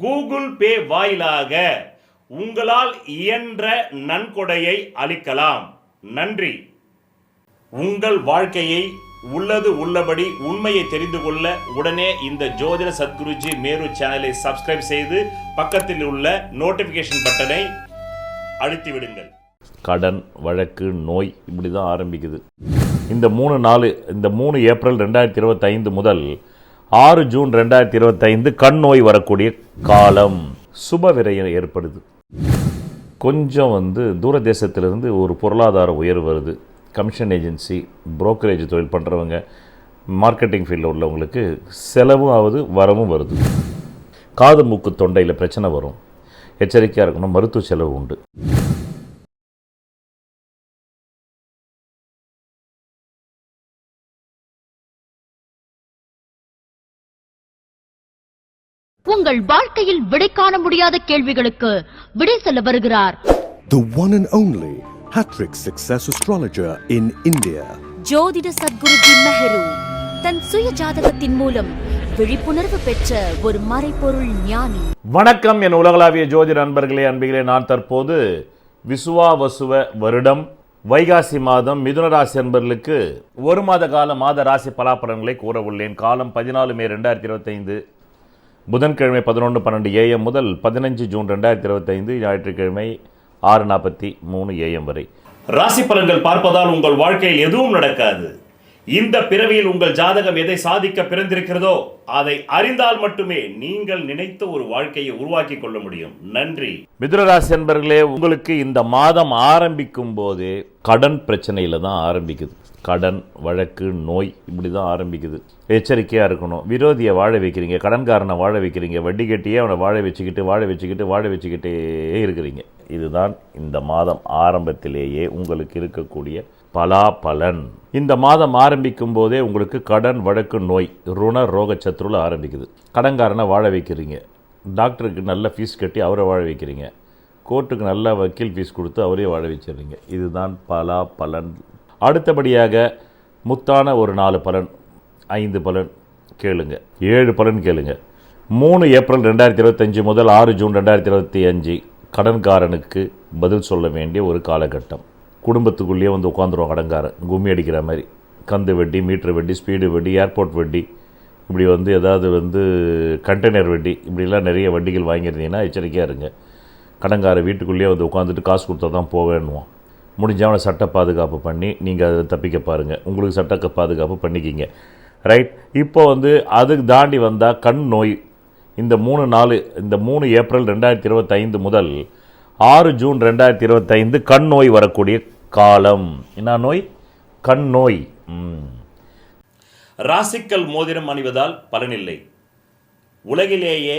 Google Pay வாயிலாக உங்களால் இயன்ற நன்கொடையை அளிக்கலாம். நன்றி. உங்கள் வாழ்க்கையை உள்ளது உள்ளபடி உண்மையை தெரிந்து கொள்ள உடனே இந்த ஜோதிட சத்குருஜி மேரு சேனலை சப்ஸ்கிரைப் செய்து பக்கத்தில் உள்ள நோட்டிபிகேஷன் பட்டனை அழுத்தி விடுங்கள் கடன் வழக்கு நோய் இப்படி தான் ஆரம்பிக்குது. இந்த மூணு நாலு இந்த மூணு ஏப்ரல் ரெண்டாயிரத்தி இருபத்தைந்து முதல் ஆறு ஜூன் ரெண்டாயிரத்தி இருபத்தைந்து கண் நோய் வரக்கூடிய காலம். சுப விரயம் ஏற்படுது. கொஞ்சம் வந்து தூரதேசத்திலிருந்து ஒரு பொருளாதார உயர்வு வருது. கமிஷன் ஏஜென்சி புரோக்கரேஜ் தொழில் பண்ணுறவங்க மார்க்கெட்டிங் ஃபீல்டில் உள்ளவங்களுக்கு செலவும் ஆகுது வரவும் வருது. காது மூக்கு தொண்டையில் பிரச்சனை வரும். எச்சரிக்கையாக இருக்கணும் மருத்துவ செலவு உண்டு. உங்கள் வாழ்க்கையில் விடை காண முடியாத கேள்விகளுக்கு விடை சொல்ல வருகிறார். The one and only Hattrick Success Astrologer in India. ஜோதிட சத்குருஜி மெஹரு தன் சுய ஜாதகத்தின் மூலம் விழிப்புணர்வு பெற்ற ஒரு மறைபொருள் ஞானி. வணக்கம் என் உலகளாவிய ஜோதிட நண்பர்களே அன்பிகளே. நான் தற்போது விசுவாவசுவ வருடம் வைகாசி மாதம் மிதுன ராசி அன்பர்களுக்கு ஒரு மாத கால மாத ராசி பலாபலன்களை கூற உள்ளேன் காலம் பதினாலு மே ரெண்டாயிரத்தி இருபத்தைந்து. புதன்கிழமை பதினொன்று பன்னெண்டு ஏஎம் முதல் பதினஞ்சு ஜூன் ரெண்டாயிரத்தி இருபத்தைந்து ஞாயிற்றுக்கிழமை ஆறு நாற்பத்தி மூணு ஏஎம் வரை. ராசி பலன்கள் பார்ப்பதால் உங்கள் வாழ்க்கையில் எதுவும் நடக்காது. இந்த பிறவியில் உங்கள் ஜாதகம் எதை சாதிக்க பிறந்திருக்கிறதோ அதை அறிந்தால் மட்டுமே நீங்கள் நினைத்த ஒரு வாழ்க்கையை உருவாக்கி கொள்ள முடியும். நன்றி. மிதுனராசி அன்பர்களே உங்களுக்கு இந்த மாதம் ஆரம்பிக்கும் போதே கடன் பிரச்சனையில தான் ஆரம்பிக்குது. கடன் வழக்கு நோய் இப்படி தான் ஆரம்பிக்குது. எச்சரிக்கையாக இருக்கணும். விரோதியை வாழ வைக்கிறீங்க. கடன்காரனை வாழ வைக்கிறீங்க. வட்டி கட்டியே அவனை வாழ வச்சுக்கிட்டு வாழ வச்சுக்கிட்டு வாழ வச்சுக்கிட்டே இருக்கிறீங்க. இதுதான் இந்த மாதம் ஆரம்பத்திலேயே உங்களுக்கு இருக்கக்கூடிய பலாபலன். இந்த மாதம் ஆரம்பிக்கும் போதே உங்களுக்கு கடன் வழக்கு நோய் ருண ரோக சத்ருல ஆரம்பிக்குது. கடன்காரனை வாழ வைக்கிறீங்க. டாக்டருக்கு நல்ல ஃபீஸ் கட்டி அவரை வாழ வைக்கிறீங்க. கோர்ட்டுக்கு நல்ல வக்கீல் ஃபீஸ் கொடுத்து அவரே வாழ வச்சிடுறீங்க. இதுதான் பலா பலன் அடுத்தபடியாக முத்தான ஒரு நாலு பலன் ஐந்து பலன் கேளுங்க. ஏழு பலன் கேளுங்க. மூணு ஏப்ரல் ரெண்டாயிரத்தி இருபத்தஞ்சி முதல் ஆறு ஜூன் ரெண்டாயிரத்தி இருபத்தி அஞ்சு கடன்காரனுக்கு பதில் சொல்ல வேண்டிய ஒரு காலகட்டம். குடும்பத்துக்குள்ளேயே வந்து உட்காந்துருவோம் கடன்காரன். கும்மி அடிக்கிற மாதிரி. கந்து வட்டி மீட்ரு வட்டி ஸ்பீடு வட்டி ஏர்போர்ட் வட்டி இப்படி வந்து ஏதாவது வந்து கண்டெய்னர் வட்டி இப்படிலாம் நிறைய வட்டிகள் வாங்கியிருந்தீங்கன்னா எச்சரிக்கையாக இருங்க. கடன்கார வீட்டுக்குள்ளேயே வந்து உட்காந்துட்டு காசு கொடுத்தா தான் போவேன்னுவோம் முடிஞ்சவனை சட்ட பாதுகாப்பு பண்ணி நீங்கள் அதை தப்பிக்க பாருங்கள் உங்களுக்கு சட்ட பாதுகாப்பு பண்ணிக்கிங்க. ரைட் இப்போ வந்து அதுக்கு தாண்டி வந்தால் கண் நோய். இந்த மூணு நாலு இந்த மூணு ஏப்ரல் ரெண்டாயிரத்தி இருபத்தைந்து முதல் ஆறு ஜூன் ரெண்டாயிரத்தி இருபத்தைந்து கண் நோய் வரக்கூடிய காலம். என்ன நோய்? கண் நோய். ராசிக்கல் மோதிரம் அணிவதால் பலனில்லை. உலகிலேயே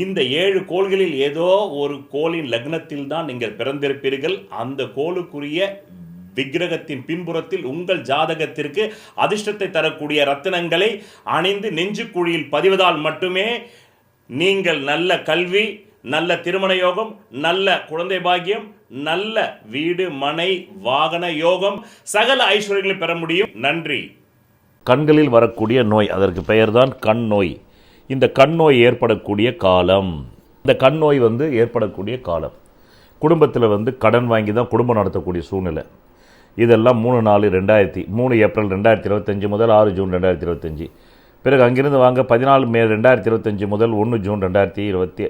இந்த ஏழு கோள்களில் ஏதோ ஒரு கோளின் லக்னத்தில் தான் நீங்கள் பிறந்திருப்பீர்கள். அந்த கோளுக்குரிய விக்கிரகத்தின் பின்புறத்தில் உங்கள் ஜாதகத்திற்கு அதிர்ஷ்டத்தை தரக்கூடிய ரத்தினங்களை அணிந்து நெஞ்சுக்குழியில் பதிவதால் மட்டுமே நீங்கள் நல்ல கல்வி நல்ல திருமண யோகம் நல்ல குழந்தை பாக்கியம் நல்ல வீடு மனை வாகன யோகம் சகல ஐஸ்வர்யங்களை பெற முடியும். நன்றி. கண்களில் வரக்கூடிய நோய் அதற்கு பெயர்தான் கண் நோய். இந்த கண் நோய் ஏற்படக்கூடிய காலம். இந்த கண் நோய் வந்து ஏற்படக்கூடிய காலம். குடும்பத்தில் வந்து கடன் வாங்கி தான் குடும்பம் நடத்தக்கூடிய சூழ்நிலை. இதெல்லாம் மூணு நாலு ரெண்டாயிரத்தி மூணு ஏப்ரல் ரெண்டாயிரத்தி இருபத்தஞ்சி முதல் ஆறு ஜூன் ரெண்டாயிரத்தி இருபத்தஞ்சி. பிறகு அங்கிருந்து வாங்க பதினாலு மே ரெண்டாயிரத்தி இருபத்தஞ்சி முதல் ஒன்று ஜூன் ரெண்டாயிரத்தி இருபத்தி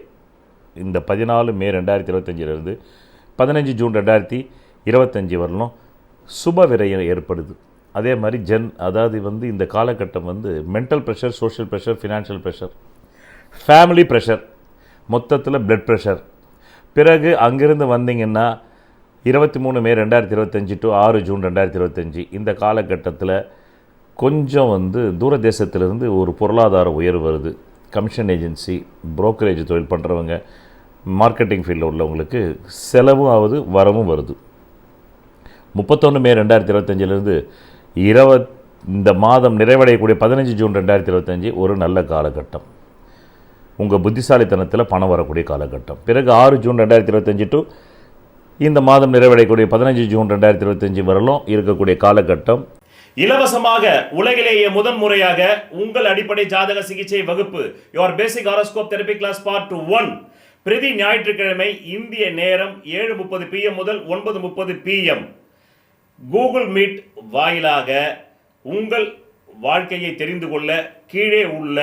இந்த பதினாலு மே ரெண்டாயிரத்தி இருபத்தஞ்சிலிருந்து பதினஞ்சு ஜூன் ரெண்டாயிரத்தி இருபத்தஞ்சி வரலும் சுப விரயம் ஏற்படுது. அதே மாதிரி ஜென் அதாவது வந்து இந்த காலகட்டம் வந்து mental pressure social pressure financial pressure family pressure மொத்தத்தில் பிளட் ப்ரெஷர் பிறகு அங்கேருந்து வந்தீங்கன்னா இருபத்தி மூணு மே ரெண்டாயிரத்தி இருபத்தஞ்சி டு ஆறு ஜூன் ரெண்டாயிரத்தி இருபத்தஞ்சி இந்த காலகட்டத்தில் கொஞ்சம் வந்து தூர தேசத்திலிருந்து ஒரு பொருளாதார உயர்வு வருது. கமிஷன் ஏஜென்சி புரோக்கரேஜ் தொழில் பண்ணுறவங்க மார்க்கெட்டிங் ஃபீல்டில் உள்ளவங்களுக்கு செலவும் ஆகுது வரவும் வருது. முப்பத்தொன்று மே ரெண்டாயிரத்தி இருபத்தஞ்சிலேருந்து இருபத் இந்த மாதம் நிறைவடையக்கூடிய பதினஞ்சு ஜூன் ரெண்டாயிரத்தி இருபத்தஞ்சி ஒரு நல்ல காலகட்டம். உங்கள் புத்திசாலித்தனத்தில் பணம் வரக்கூடிய காலகட்டம். பிறகு ஆறு ஜூன் ரெண்டாயிரத்தி இருபத்தஞ்சி டு இந்த மாதம் நிறைவடையக்கூடிய பதினஞ்சு ஜூன் ரெண்டாயிரத்தி இருபத்தஞ்சி வரலும் இருக்கக்கூடிய காலகட்டம். இலவசமாக உலகிலேயே முதன் முறையாக உங்கள் அடிப்படை ஜாதக சிகிச்சை வகுப்பு your basic horoscope therapy class part one பிரதி ஞாயிற்றுக்கிழமை இந்திய நேரம் ஏழு முப்பது பிஎம் முதல் ஒன்பது முப்பது பிஎம் கூகுள் மீட் வாயிலாக உங்கள் வாழ்க்கையை தெரிந்து கொள்ள கீழே உள்ள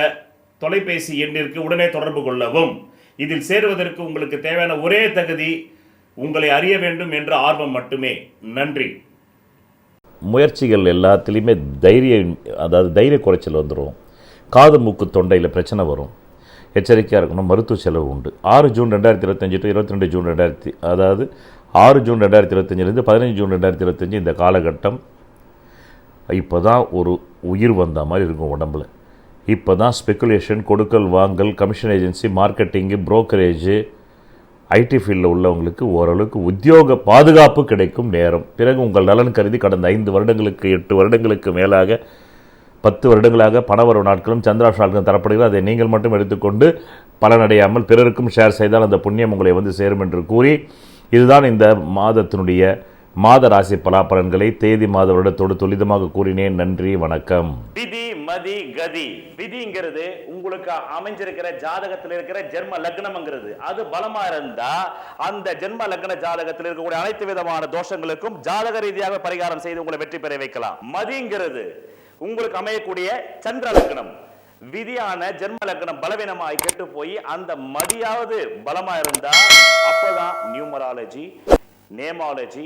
தொலைபேசி எண்ணிற்கு உடனே தொடர்பு கொள்ளவும். இதில் சேருவதற்கு உங்களுக்கு தேவையான ஒரே தகுதி உங்களை அறிய வேண்டும் என்ற ஆர்வம் மட்டுமே. நன்றி. முயற்சிகள் எல்லாத்துலேயுமே தைரியம் அதாவது தைரிய குறைச்சல் வந்துடும் காது மூக்கு தொண்டையில் பிரச்சனை வரும். எச்சரிக்கையாக இருக்கணும் மருத்துவ செலவு உண்டு. ஆறு ஜூன் ரெண்டாயிரத்தி இருபத்தஞ்சி டு இருபத்தி ரெண்டு ஜூன் ரெண்டாயிரத்தி அதாவது ஆறு ஜூன் ரெண்டாயிரத்தி இருபத்தஞ்சிலேருந்து பதினஞ்சு ஜூன் ரெண்டாயிரத்தி இருபத்தஞ்சி இந்த காலகட்டம் இப்போ தான் ஒரு உயிர் வந்த மாதிரி இருக்கும் உடம்புல. இப்போ தான் ஸ்பெக்குலேஷன் கொடுக்கல் வாங்கல் commission agency marketing brokerage IT ஃபீல்டில் உள்ளவங்களுக்கு ஓரளவுக்கு உத்தியோக பாதுகாப்பு கிடைக்கும் நேரம். பிறகு உங்கள் நலன் கருதி கடந்த ஐந்து வருடங்களுக்கு எட்டு வருடங்களுக்கு மேலாக பத்து வருடங்களாக பணவரவு நாட்களும் சந்திராஷ் நாட்களும் தரப்படுகிறது. அதை நீங்கள் மட்டும் எடுத்துக்கொண்டு பலனடையாமல் பிறருக்கும் ஷேர் செய்தால் அந்த புண்ணியம் உங்களை வந்து சேரும் என்று கூறி இதுதான் இந்த மாதத்தினுடைய மாத ராசி பலாபலன்களை தேதி மாத வருடத்தோடு துரிதமாக கூறினேன். நன்றி வணக்கம். விதி மதி கதி. விதிங்கிறது உங்களுக்கு அமைஞ்சிருக்கிற ஜாதகத்தில் இருக்கிற ஜென்ம லக்னம்ங்கிறது. அது பலமா இருந்தா அந்த ஜென்ம லக்ன ஜாதகத்தில் இருக்கக்கூடிய அனைத்து விதமான தோஷங்களுக்கும் ஜாதக ரீதியாக பரிகாரம் செய்து உங்களை வெற்றி பெற வைக்கலாம். மதிங்கிறது உங்களுக்கு அமையக்கூடிய சந்திர லக்னம். விதியான ஜென்ம லக்னம் பலவீனமாய் கெட்டு போய் அந்த மதியாவது பலமா இருந்தா அப்பதான் நியூமராலஜி நேமாலஜி